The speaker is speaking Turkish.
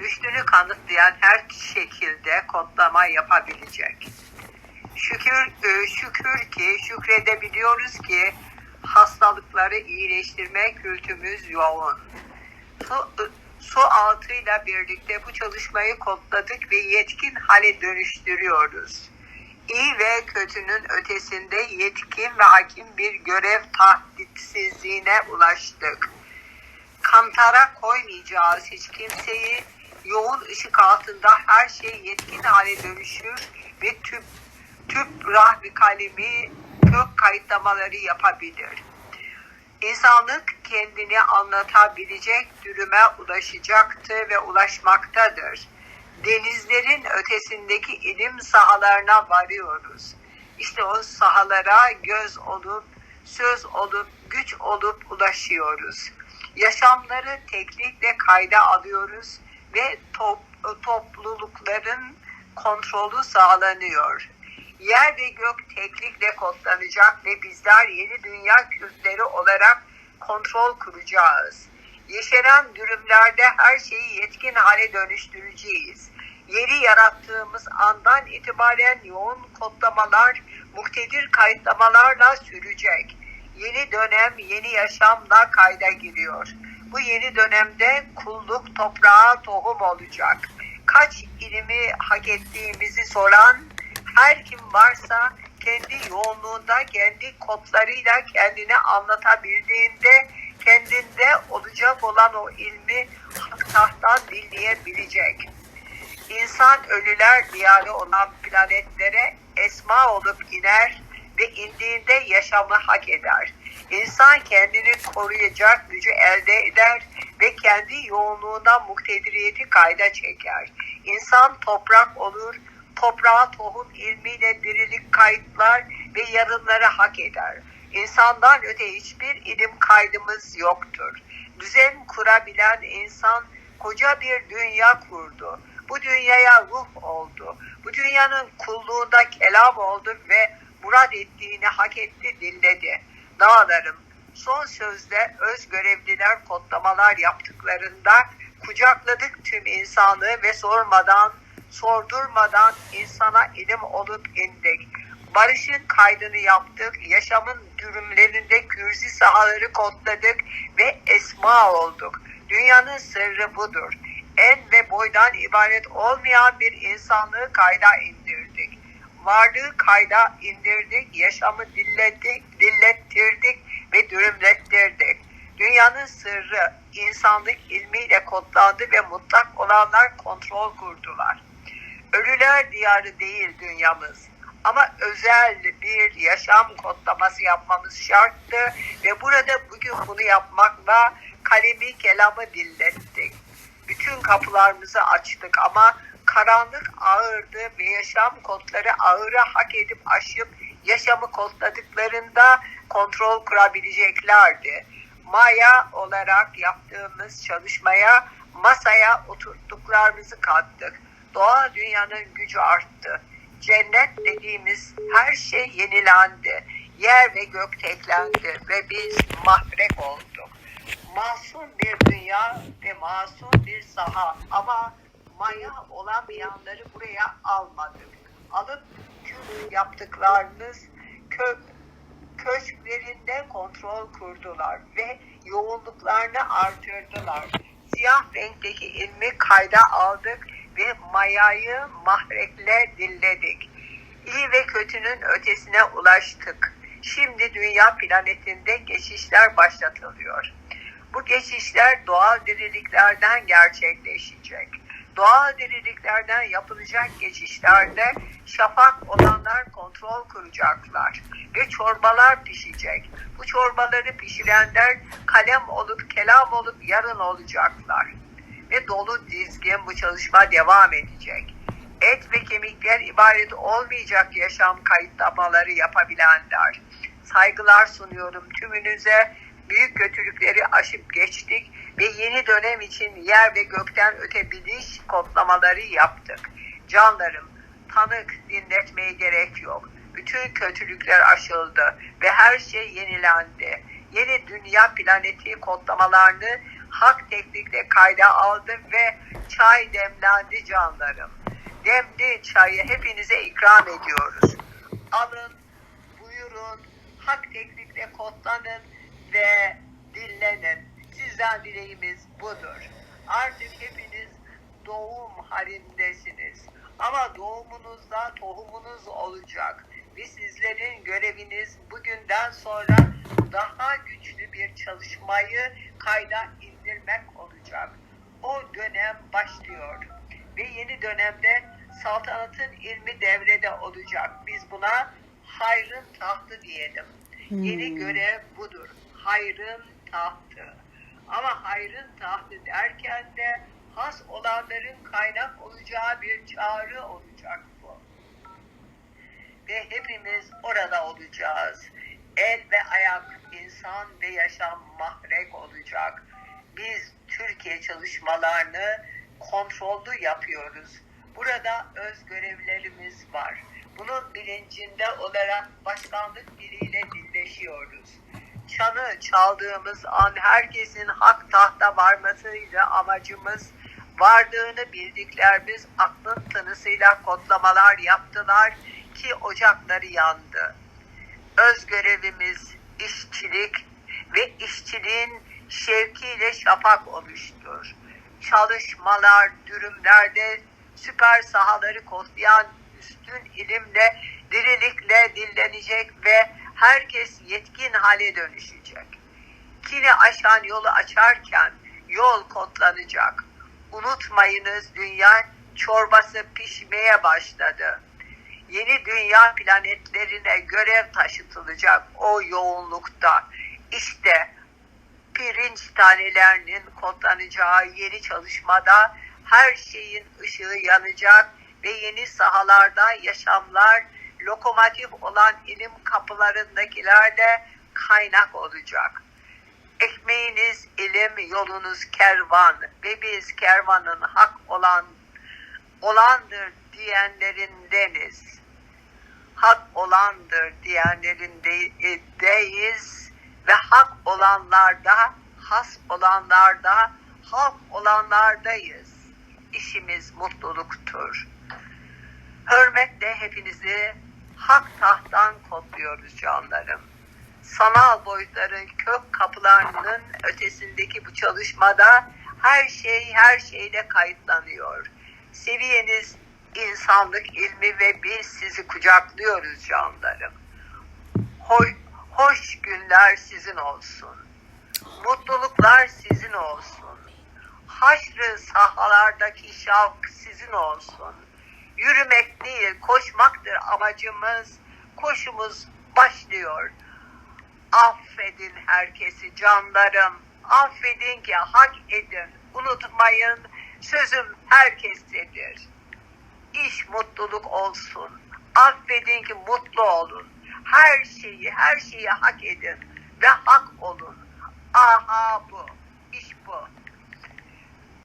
Rüştünü kanıtlayan her şekilde kodlama yapabilecek. Şükür, e, şükür ki, şükredebiliyoruz ki hastalıkları iyileştirme kültümüz yoğun. Su, e, su altıyla birlikte bu çalışmayı kodladık ve yetkin hale dönüştürüyoruz. İyi ve kötünün ötesinde yetkin ve hakim bir görev tahditsizliğine ulaştık. Kantara koymayacağız hiç kimseyi. Yoğun ışık altında her şey yetkin hale dönüşür ve tüp, tüp rahmi kalemi kök kayıtlamaları yapabilir. İnsanlık kendini anlatabilecek dürüme ulaşacaktı ve ulaşmaktadır. Denizlerin ötesindeki ilim sahalarına varıyoruz. İşte o sahalara göz olup, söz olup, güç olup ulaşıyoruz. Yaşamları teknikle kayda alıyoruz ve top, toplulukların kontrolü sağlanıyor. Yer ve gök teknikle kodlanacak ve bizler yeni dünya kültleri olarak kontrol kuracağız. Yeşeren dürümlerde her şeyi yetkin hale dönüştüreceğiz. Yeri yarattığımız andan itibaren yoğun kodlamalar, muktedir kayıtlamalarla sürecek. Yeni dönem, yeni yaşamla kayda giriyor. Bu yeni dönemde kulluk toprağa tohum olacak. Kaç ilimi hak ettiğimizi soran her kim varsa kendi yoğunluğunda, kendi kodlarıyla kendini anlatabildiğinde kendinde olacak olan o ilmi tahttan dinleyebilecek. İnsan ölüler diyarı olan planetlere esma olup iner ve indiğinde yaşamı hak eder. İnsan kendini koruyacak gücü elde eder ve kendi yoğunluğuna muktediriyeti kayda çeker. İnsan toprak olur, toprağa tohum ilmiyle dirilik kayıtlar ve yarınları hak eder. İnsandan öte hiçbir ilim kaydımız yoktur. Düzen kurabilen insan koca bir dünya kurdu. Bu dünyaya ruh oldu. Bu dünyanın kulluğunda kelam oldu ve murad ettiğini hak etti, dilledi. Dağlarım, son sözde öz görevliler kodlamalar yaptıklarında kucakladık tüm insanlığı ve sormadan, sordurmadan insana ilim olup indik. Barışın kaydını yaptık, yaşamın dürümlerinde kürzi sahaları kodladık ve esma olduk. Dünyanın sırrı budur. En ve boydan ibaret olmayan bir insanlığı kayda indirdik. Varlığı kayda indirdik, yaşamı dilledik, dillettirdik ve dürümlettirdik. Dünyanın sırrı insanlık ilmiyle kodlandı ve mutlak olanlar kontrol kurdular. Ölüler diyarı değil dünyamız. Ama özel bir yaşam kodlaması yapmamız şarttı ve burada bugün bunu yapmakla kalemi kelamı dillettik. Bütün kapılarımızı açtık ama karanlık ağırdı ve yaşam kodları ağırı hak edip aşıp yaşamı kodladıklarında kontrol kurabileceklerdi. Maya olarak yaptığımız çalışmaya masaya oturttuklarımızı kattık. Doğa dünyanın gücü arttı. Cennet dediğimiz her şey yenilendi. Yer ve gök teklendi ve biz mahrek olduk. Masum bir dünya ve masum bir saha ama maya olamayanları buraya almadık. Alıp kült yaptıklarınız kö köşklerinde kontrol kurdular ve yoğunluklarını artırdılar. Siyah renkteki ilmi kayda aldık ve mayayı mahrekle dilledik. İyi ve kötünün ötesine ulaştık. Şimdi dünya planetinde geçişler başlatılıyor. Bu geçişler doğal diriliklerden gerçekleşecek. Doğal diriliklerden yapılacak geçişlerde şafak olanlar kontrol kuracaklar ve çorbalar pişecek. Bu çorbaları pişirenler kalem olup kelam olup yarın olacaklar. Ve dolu dizgin bu çalışma devam edecek. Et ve kemikler ibaret olmayacak yaşam kayıtlamaları yapabilenler. Saygılar sunuyorum tümünüze. Büyük kötülükleri aşıp geçtik ve yeni dönem için yer ve gökten öte biliş kodlamaları yaptık. Canlarım, tanık dinletmeye gerek yok. Bütün kötülükler aşıldı ve her şey yenilendi. Yeni dünya planeti kodlamalarını hak teknikle kayda aldım ve çay demlendi canlarım. Demli çayı hepinize ikram ediyoruz. Alın, buyurun, hak teknikle kodlanın ve dinlenin. Sizden dileğimiz budur. Artık hepiniz doğum halindesiniz. Ama doğumunuzda tohumunuz olacak. Ve sizlerin göreviniz bugünden sonra daha güçlü bir çalışmayı kayda indirmek olacak. O dönem başlıyor. Ve yeni dönemde saltanatın ilmi devrede olacak. Biz buna hayrın tahtı diyelim. Yeni görev budur. Hayrın tahtı. Ama hayrın tahtı derken de has olanların kaynak olacağı bir çağrı olacak bu. Ve hepimiz orada olacağız. El ve ayak, insan ve yaşam mahrek olacak. Biz Türkiye çalışmalarını kontrollü yapıyoruz. Burada öz görevlerimiz var. Bunun bilincinde olarak başkanlık biriyle birleşiyoruz. Çanı çaldığımız an herkesin hak tahta varmasıyla amacımız vardığını bildiklerimiz aklın tanısıyla kodlamalar yaptılar ki ocakları yandı. Öz görevimiz işçilik ve işçiliğin şevkiyle şafak oluştur. Çalışmalar, dürümlerde süper sahaları kodlayan üstün ilimle, dirilikle dinlenecek ve herkes yetkin hale dönüşecek. Kini aşan yolu açarken yol kodlanacak. Unutmayınız dünya çorbası pişmeye başladı. Yeni dünya planetlerine görev taşıtılacak o yoğunlukta. İşte pirinç tanelerinin kodlanacağı yeni çalışmada her şeyin ışığı yanacak ve yeni sahalarda yaşamlar lokomotif olan ilim kapılarındakiler de kaynak olacak. Ekmeğiniz ilim, yolunuz kervan ve biz kervanın hak olan olandır diyenlerindeniz. Hak olandır diyenlerindeyiz ve hak olanlarda, has olanlarda, halk olanlardayız. İşimiz mutluluktur. Hürmetle hepinizi hak tahttan kodluyoruz canlarım. Sanal boyutların kök kapılarının ötesindeki bu çalışmada her şey her şeyle kayıtlanıyor. Seviyeniz insanlık ilmi ve biz sizi kucaklıyoruz canlarım. Hoy, hoş günler sizin olsun. Mutluluklar sizin olsun. Haşrı sahalardaki şavk sizin olsun. Yürümek değil, koşmaktır amacımız. Koşumuz başlıyor. Affedin herkesi canlarım. Affedin ki hak edin. Unutmayın sözüm herkestedir. İş mutluluk olsun. Affedin ki mutlu olun. Her şeyi, her şeyi hak edin ve hak olun. Aha bu, iş bu.